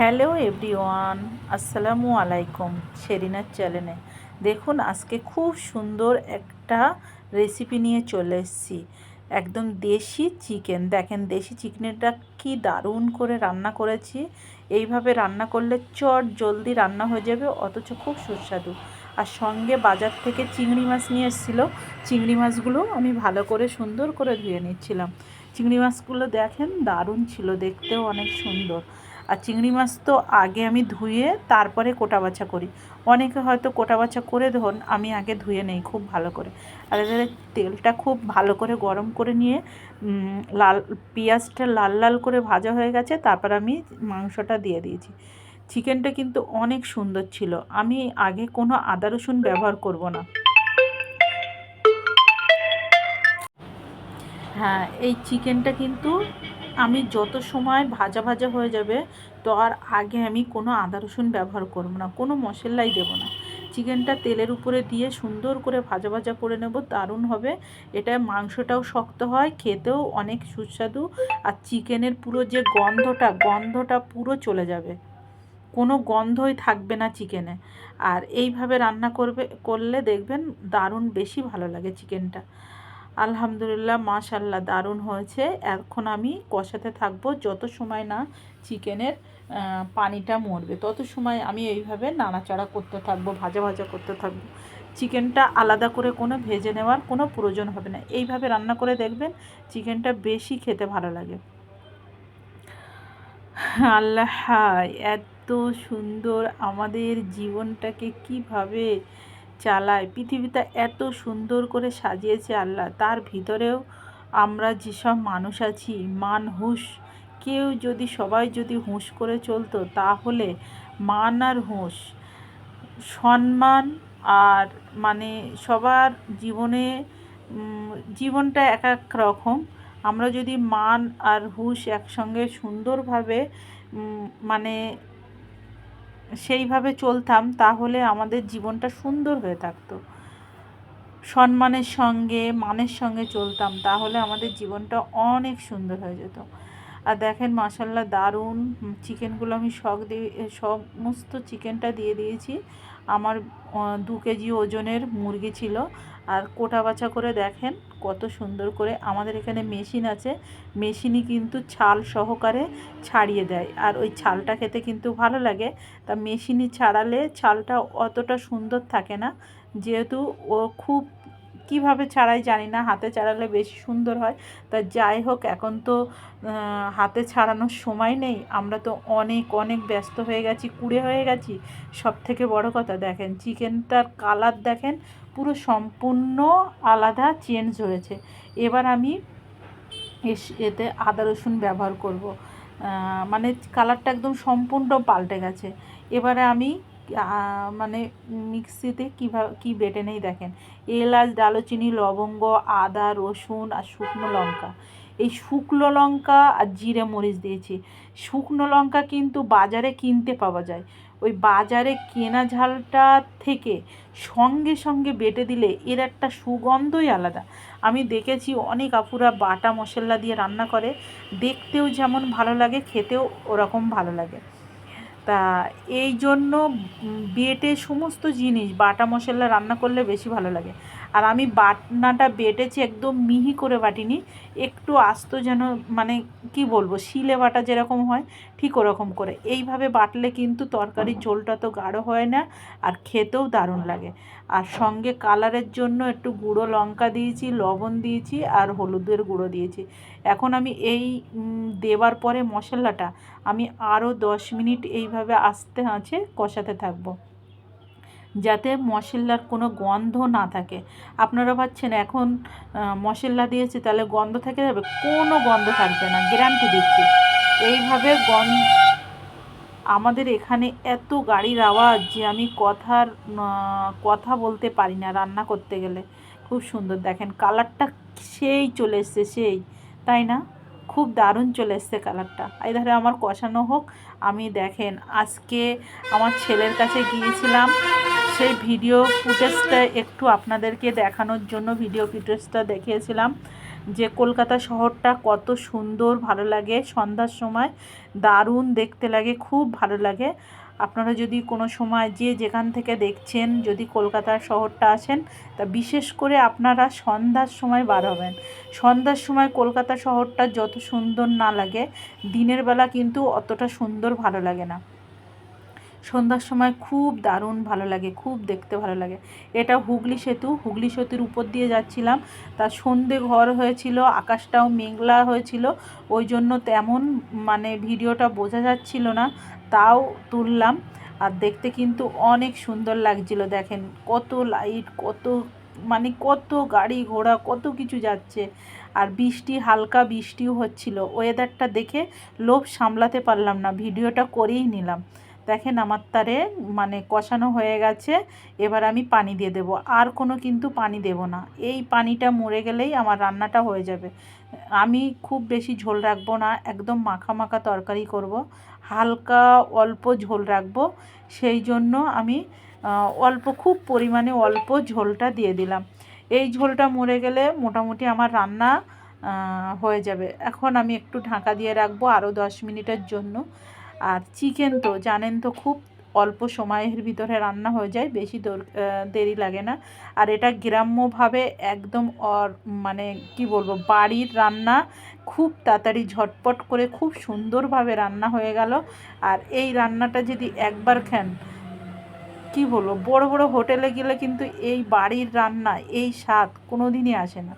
Hello everyone, আসসালামু আলাইকুম শেরিনার চ্যানেলে। দেখুন, আজকে খুব সুন্দর একটা রেসিপি নিয়ে চলে এসেছি। একদম দেশি চিকেন। দেখেন, দেশি চিকেনটা কি দারুণ করে রান্না করেছি। এইভাবে রান্না করলে চট জলদি রান্না হয়ে যাবে, অথচ খুব সুস্বাদু। আর সঙ্গে বাজার থেকে চিংড়ি মাছ নিয়ে এসেছিল। চিংড়ি মাছগুলো আমি ভালো করে সুন্দর করে ধুয়ে নিচ্ছিলাম। চিংড়ি মাছগুলো দেখেন, দারুণ ছিল দেখতেও অনেক সুন্দর। আর চিংড়ি মাছ তো আগে আমি ধুয়ে তারপরে কোটা বাছা করি। অনেকে হয়তো কোটা বাছা করে ধরুন আমি আগে ধুয়ে নেই খুব ভালো করে। আর তেলটা খুব ভালো করে গরম করে নিয়ে লাল, পেঁয়াজটা লাল লাল করে ভাজা হয়ে গেছে, তারপর আমি মাংসটা দিয়ে দিয়েছি। চিকেনটা কিন্তু অনেক সুন্দর ছিল। আমি আগে কোনো আদা রসুন ব্যবহার করব না। হ্যাঁ এই চিকেনটা কিন্তু আমি যত সময় ভাজা ভাজা হয়ে যাবে, তো আর আগে আমি কোনো আদা রসুন ব্যবহার করব না, কোনো মশলাই দেবো না। চিকেনটা তেলের উপরে দিয়ে সুন্দর করে ভাজা ভাজা করে নেব, দারুণ হবে। এটা মাংসটাও শক্ত হয়, খেতেও অনেক সুস্বাদু আর চিকেনের পুরো যে গন্ধটা গন্ধটা পুরো চলে যাবে। কোনো গন্ধই থাকবে না চিকেনে। আর এইভাবে রান্না করবে, করলে দেখবেন দারুণ বেশি ভালো লাগে চিকেনটা। আলহামদুলিল্লাহ মাশাল্লাহ দারুণ হয়েছে। এখন আমি কষাতে থাকব, যত সময় না চিকেনের পানিটা মরবে, তত সময় আমি এইভাবে নাড়াচাড়া করতে থাকব, ভাজা ভাজা করতে থাকব। চিকেনটা আলাদা করে কোনো ভেজে নেওয়ার কোনো প্রয়োজন হবে না। এইভাবে রান্না করে দেখবেন চিকেনটা বেশি খেতে ভালো লাগে। আল্লাহ এত সুন্দর আমাদের জীবনটাকে কীভাবে চালায়। পৃথিবীটা এত সুন্দর করে সাজিয়েছে আল্লাহ, তার ভিতরেও আমরা যেসব মানুষ আছি, মান হুঁশ। কেউ যদি, সবাই যদি হুঁশ করে চলতো, তাহলে মান আর হুঁশ, সম্মান আর মানে সবার জীবনে জীবনটা এক এক রকম। আমরা যদি মান আর হুঁশ একসঙ্গে সুন্দরভাবে মানে সেইভাবে চলতাম, তাহলে আমাদের জীবনটা সুন্দর হয়ে থাকতো। সম্মানের সঙ্গে, মানের সঙ্গে চলতাম, তাহলে আমাদের জীবনটা অনেক সুন্দর হয়ে যেত। আর দেখেন মাসাল্লাহ দারুণ চিকেনগুলো আমি শখ দিয়ে, সমস্ত চিকেনটা দিয়ে দিয়েছি। আমার দু কেজি ওজনের মুরগি ছিল। আর কোটা বাছা করে দেখেন কত সুন্দর করে আমাদের এখানে মেশিন আছে। মেশিনই কিন্তু ছাল সহকারে ছাড়িয়ে দেয়। আর ওই ছালটা খেতে কিন্তু ভালো লাগে। তা মেশিনই ছাড়ালে ছালটা অতটা সুন্দর থাকে না। যেহেতু ও খুব কীভাবে ছাড়াই জানি না, হাতে ছাড়ালে বেশি সুন্দর হয়। তা যাই হোক, এখন তো হাতে ছাড়ানোর সময় নেই। আমরা তো অনেক অনেক ব্যস্ত হয়ে গেছি, কুড়ে হয়ে গেছি। সব থেকে বড় কথা, দেখেন, চিকেনটার কালার দেখেন, পুরো সম্পূর্ণ আলাদা, চেঞ্জ হয়েছে। এবার আমি এতে আদা, রসুন ব্যবহার করব। মানে কালারটা একদম সম্পূর্ণ পাল্টে গেছে। এবারে আমি মানে মিক্সিতে কীভাবে কী বেটে নেই দেখেন। এলাচ দালচিনি লবঙ্গ, আদা, রসুন আর শুকনো লঙ্কা। এই শুকনো লঙ্কা আর জিরে মরিচ দিয়েছি। শুকনো লঙ্কা কিন্তু বাজারে কিনতে পাওয়া যায়। ওই বাজারে কেনা ঝালটা থেকে সঙ্গে সঙ্গে বেটে দিলে এর একটা সুগন্ধই আলাদা। আমি দেখেছি অনেক আপুরা বাটা মশলা দিয়ে রান্না করে। দেখতেও যেমন ভালো লাগে, খেতেও ওরকম ভালো লাগে। তা এই জন্য বেটে সমস্ত জিনিস বাটা মশলা রান্না করলে বেশি ভালো লাগে। আর আমি বাটনাটা বেটেছি একদম মিহি করে বাটিনি। একটু আস্ত যেন মানে কি বলব শিলে বাটা যেরকম হয় ঠিক ওরকম করে। এইভাবে বাটলে কিন্তু তরকারির ঝোলটা তো গাঢ় হয় না আর খেতেও দারুণ লাগে। আর সঙ্গে কালারের জন্য একটু গুঁড়ো লঙ্কা দিয়েছি লবণ দিয়েছি আর হলুদের গুঁড়ো দিয়েছি। এখন আমি এই দেবার পরে মশলাটা আমি আরও দশ মিনিট এইভাবে আস্তে আঁচে কষাতে থাকব। যাতে মশলার কোনো গন্ধ না থাকে। আপনারা ভাবছেন, এখন মশলা দিয়েছে, তাহলে গন্ধ থেকে যাবে? কোনো গন্ধ থাকবে না, গ্যারান্টি দিচ্ছি। এইভাবে গন্ধ, আমাদের এখানে এত গাড়ির আওয়াজ যে আমি কথার কথা বলতে পারি না রান্না করতে গেলে। খুব সুন্দর, দেখেন কালারটা সেই চলে এসছে, সেই, তাই না? খুব দারুণ চলে এসছে কালারটা। এই ধারে আমার কষানো হোক, আমি দেখেন আজকে আমার ছেলের কাছে গিয়েছিলাম সেই ভিডিও ফুটেজটা একটু আপনাদেরকে দেখানোর জন্য ভিডিও ফুটেজটা দেখিয়েছিলাম যে কলকাতা শহরটা কত সুন্দর, ভালো লাগে। সন্ধ্যার সময় দারুণ দেখতে লাগে, খুব ভালো লাগে। আপনারা যদি কোনো সময় যে যেখান থেকে দেখছেন, যদি কলকাতা শহরটা আসেন, তা বিশেষ করে আপনারা সন্ধ্যার সময় বার হবেন। সন্ধ্যার সময় কলকাতা শহরটা যত সুন্দর না লাগে, দিনের বেলা কিন্তু অতটা সুন্দর ভালো লাগে না। সন্ধ্যার সময় খুব দারুণ ভালো লাগে, খুব দেখতে ভালো লাগে। এটা হুগলি সেতু, হুগলি সেতুর উপর দিয়ে যাচ্ছিলাম। তার সন্ধে ঘর হয়েছিল, আকাশটাও মেঘলা হয়েছিল, ওই জন্য তেমন মানে ভিডিওটা বোঝা যাচ্ছিল না, তাও তুললাম। আর দেখতে কিন্তু অনেক সুন্দর লাগছিল, দেখেন কত লাইট, কত মানে কত গাড়ি ঘোড়া, কত কিছু যাচ্ছে। আর বৃষ্টি, হালকা বৃষ্টিও হচ্ছিল। ওয়েদারটা দেখে লোভ সামলাতে পারলাম না, ভিডিওটা করেই নিলাম। দেখেন আমার তারে মানে কষানো হয়ে গেছে, এবার আমি পানি দিয়ে দেবো। আর কোনো কিন্তু পানি দেব না। এই পানিটা মরে গেলেই আমার রান্নাটা হয়ে যাবে। আমি খুব বেশি ঝোল রাখব না, একদম মাখা মাখা তরকারি করব। হালকা অল্প ঝোল রাখব। সেই জন্য আমি অল্প, খুব পরিমাণে অল্প ঝোলটা দিয়ে দিলাম। এই ঝোলটা মরে গেলে মোটামুটি আমার রান্না হয়ে যাবে। এখন আমি একটু ঢাকা দিয়ে রাখব আরও দশ মিনিটের জন্য। আর চিকেন তো জানেন তো খুব অল্প সময়ের ভিতরে রান্না হয়ে যায়, বেশি দেরি লাগে না। আর এটা গ্রাম্যভাবে একদম অর মানে কি বলব, বাড়ির রান্না খুব তাড়াতাড়ি ঝটপট করে খুব সুন্দরভাবে রান্না হয়ে গেল। আর এই রান্নাটা যদি একবার খান, কি বলব, বড় বড় হোটেলে গেলে কিন্তু এই বাড়ির রান্না, এই স্বাদ কোনো দিনই আসে না।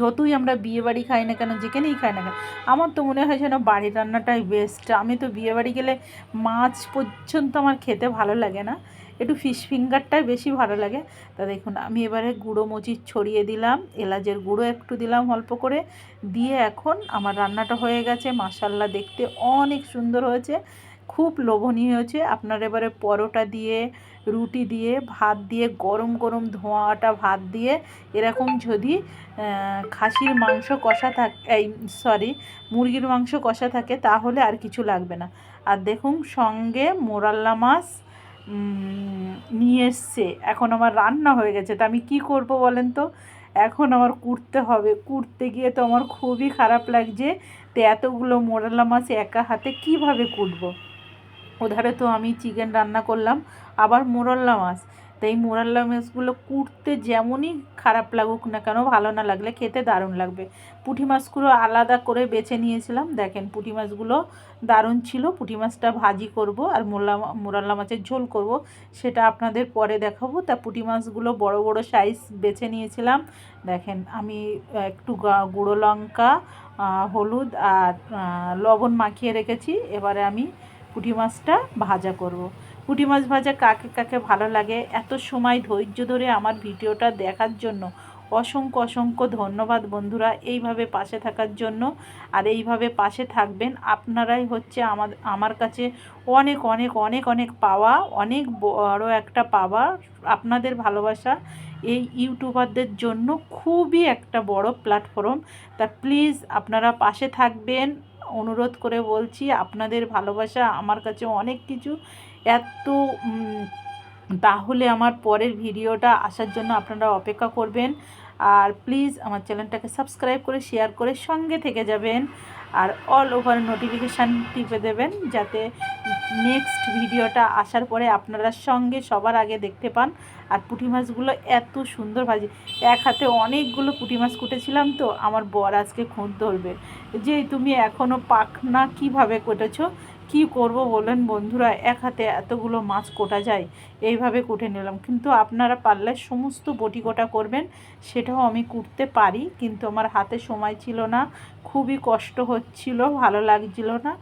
যতই আমরা বিয়ে বাড়ি খাই না কেন, যেখানেই খাই না কেন, আমার তো মনে হয় যেন বাড়ির রান্নাটাই বেস্ট আমি তো বিয়ে বাড়ি গেলে মাছ পর্যন্ত আমার খেতে ভালো লাগে না। একটু ফিশ ফিঙ্গারটাই বেশি ভালো লাগে। তা দেখুন, আমি এবারে গুঁড়ো মচির ছড়িয়ে দিলাম, এলাচের গুঁড়ো একটু দিলাম অল্প করে। দিয়ে এখন আমার রান্নাটা হয়ে গেছে মাসাল্লা দেখতে অনেক সুন্দর হয়েছে। খুব লোভনীয় হয়েছে। আপনার এবারে পরোটা দিয়ে, রুটি দিয়ে, ভাত দিয়ে, গরম গরম ধোঁয়াটা ভাত দিয়ে, এরকম যদি খাসির মাংস কষা থাক, এই সরি মুরগির মাংস কষা থাকে তাহলে আর কিছু লাগবে না। আর দেখুন সঙ্গে মোরাল্লা মাছ নিয়ে এসছে। এখন আমার রান্না হয়ে গেছে। তা আমি কি করব বলেন তো? এখন আমার কুটতে হবে। কুটতে গিয়ে তো আমার খুবই খারাপ লাগছে। তো এতগুলো মোরাল্লা মাছ একা হাতে কীভাবে কুটবো? ওধারে তো আমি চিকেন রান্না করলাম, আবার মোরল্লা মাছ। তো এই মোরাল্লা মাছগুলো কুটতে যেমনই খারাপ লাগুক না কেন, ভালো না লাগলে খেতে দারুণ লাগবে। পুঁটি মাছগুলো আলাদা করে বেছে নিয়েছিলাম। দেখেন, পুঁটি মাছগুলো দারুণ ছিল। পুঁটি মাছটা ভাজি করব আর মোল্লা মোরাল্লা মাছের ঝোল করব, সেটা আপনাদের পরে দেখাবো। তা পুঁটি মাছগুলো বড় বড় সাইজ বেছে নিয়েছিলাম। দেখেন, আমি একটু গুঁড়ো লঙ্কা হলুদ আর লবণ মাখিয়ে রেখেছি। এবারে আমি পুঁটি মাছটা ভাজা করব। পুঁটি মাছ ভাজা কাকে কাকে ভালো লাগে? এত সময় ধৈর্য ধরে আমার ভিডিওটা দেখার জন্য অসংখ্য অসংখ্য ধন্যবাদ বন্ধুরা এইভাবে পাশে থাকার জন্য। আর এইভাবে পাশে থাকবেন আপনারাই হচ্ছে আমার আমার কাছে অনেক অনেক অনেক অনেক পাওয়া, অনেক বড় একটা পাওয়া আপনাদের ভালোবাসা। এই ইউটিউবারদের জন্য খুবই একটা বড় প্ল্যাটফর্ম। তা প্লিজ আপনারা পাশে থাকবেন। অনুরোধ করে বলছি, আপনাদের ভালোবাসা আমার কাছে অনেক কিছু। এত তাহলে আমার পরের ভিডিওটা আসার জন্য আপনারা অপেক্ষা করবেন। আর প্লিজ আমার চ্যানেলটাকে সাবস্ক্রাইব করে শেয়ার করে সঙ্গে থেকে যাবেন। আর অল ওভার নোটিফিকেশান টিপে দেবেন, যাতে নেক্সট ভিডিওটা আসার পরে আপনারা সঙ্গে সবার আগে দেখতে পান। আর পুঁটি মাছগুলো এত সুন্দর ভাজি। এক হাতে অনেকগুলো পুঁটি মাছ কুটেছিলাম তো, আমার বর আজকে খুঁত ধরবে। যে তুমি এখনও পাখনা কীভাবে কেটেছো, কি করব বলেন বন্ধুরা, এক হাতে এতগুলো মাছ কোটা যায়, এইভাবে কুটে নিলাম। কিন্তু আপনারা পারলে সমস্ত বটি কোটা করবেন, সেটাও আমি কুটতে পারি, কিন্তু আমার হাতে সময় ছিল না, খুবই কষ্ট হচ্ছিল, ভালো লাগছিল না।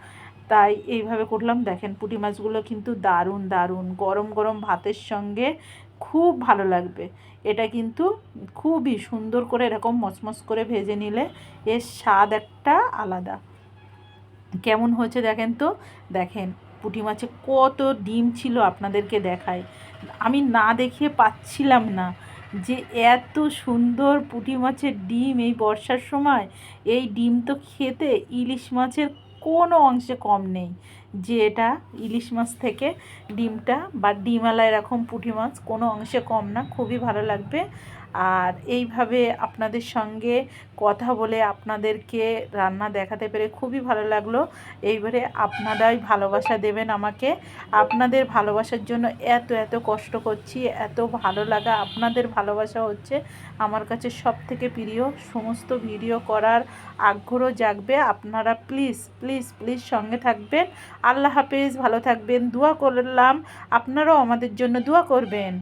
তাই এইভাবে করলাম। দেখেন পুঁটি মাছগুলো কিন্তু দারুণ দারুণ। গরম গরম ভাতের সঙ্গে খুব ভালো লাগবে। এটা কিন্তু খুবই সুন্দর করে এরকম মচমচ করে ভেজে নিলে এর স্বাদ একটা আলাদা। কেমন হয়েছে দেখেন তো? দেখেন পুঁটি মাছে কত ডিম ছিল আপনাদেরকে দেখায় আমি না দেখিয়ে পাচ্ছিলাম না যে এত সুন্দর পুঁটি মাছের ডিম এই বর্ষার সময়। এই ডিম তো খেতে ইলিশ মাছের কোনো অংশে কম নেই। যে এটা ইলিশ মাছ থেকে ডিমটা বা ডিমালা এরকম পুঁটি মাছ কোনো অংশে কম না, খুবই ভালো লাগবে। আর এইভাবে আপনাদের সঙ্গে কথা বলে আপনাদেরকে রান্না দেখাতে পেরে খুবই ভালো লাগল। এইবারে আপনারাই ভালোবাসা দেবেন আমাকে। আপনাদের ভালোবাসার জন্য এত এত কষ্ট করছি, এত ভালো লাগা আপনাদের ভালোবাসা হচ্ছে। আমার কাছে সব থেকে প্রিয়, সমস্ত ভিডিও করার আগ্রহ জাগবে। আপনারা প্লিজ প্লিজ প্লিজ সঙ্গে থাকবেন। আল্লাহ হাফেজ, ভালো থাকবেন, দোয়া করলাম। আপনারাও আমাদের জন্য দোয়া করবেন।